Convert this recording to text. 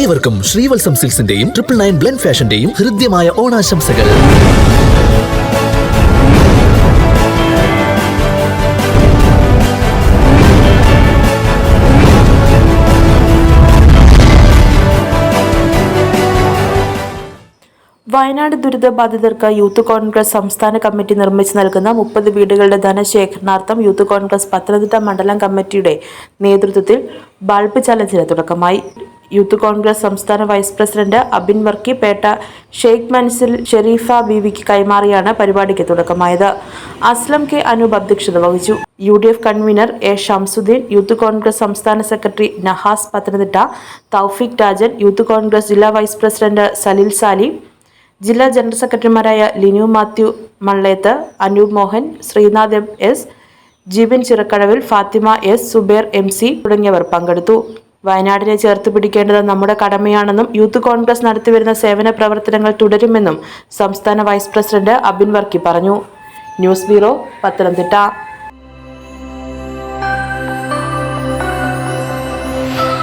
ഏവർക്കും ശ്രീവത്സം സിൽസിന്റെയും triple nine blend ഫാഷന്റെയും ഹൃദ്യമായ ഓണാശംസകൾ. വയനാട് ദുരിതബാധിതർക്ക് യൂത്ത് കോൺഗ്രസ് സംസ്ഥാന കമ്മിറ്റി നിർമ്മിച്ചു നൽകുന്ന മുപ്പത് വീടുകളുടെ ധനശേഖരണാർത്ഥം യൂത്ത് കോൺഗ്രസ് പത്തനംതിട്ട മണ്ഡലം കമ്മിറ്റിയുടെ നേതൃത്വത്തിൽ ബൾബ് ചലഞ്ചിന് തുടക്കമായി. യൂത്ത് കോൺഗ്രസ് സംസ്ഥാന വൈസ് പ്രസിഡന്റ് അബിൻ വർക്കി പേട്ട ഷെയ്ഖ് മൻസിൽ ഷെരീഫ ബീവിക്ക് കൈമാറിയാണ് പരിപാടിക്ക് തുടക്കമായത്. അസ്ലം കെ അനൂപ് അധ്യക്ഷത വഹിച്ചു. U D F convener A Shamsuddin youth Congress സംസ്ഥാന സെക്രട്ടറി നഹാസ് പത്തനംതിട്ട തൗഫീഖ് രാജൻ യൂത്ത് കോൺഗ്രസ് ജില്ലാ വൈസ് പ്രസിഡന്റ് സലിൽ സാലി ജില്ലാ ജനറൽ സെക്രട്ടറിമാരായ Linu Mathew Mallethu Anoop Mohan Sreenath M S Jeevan Chirakkadavil Fathima S Zubair M C തുടങ്ങിയവർ പങ്കെടുത്തു. വയനാടിനെ ചേർത്ത് പിടിക്കേണ്ടത് നമ്മുടെ കടമയാണെന്നും യൂത്ത് കോൺഗ്രസ് നടത്തിവരുന്ന സേവന പ്രവർത്തനങ്ങൾ തുടരുമെന്നും സംസ്ഥാന വൈസ് പ്രസിഡന്റ് അബിൻ വർക്കി പറഞ്ഞു. News bureau Pathanamthitta.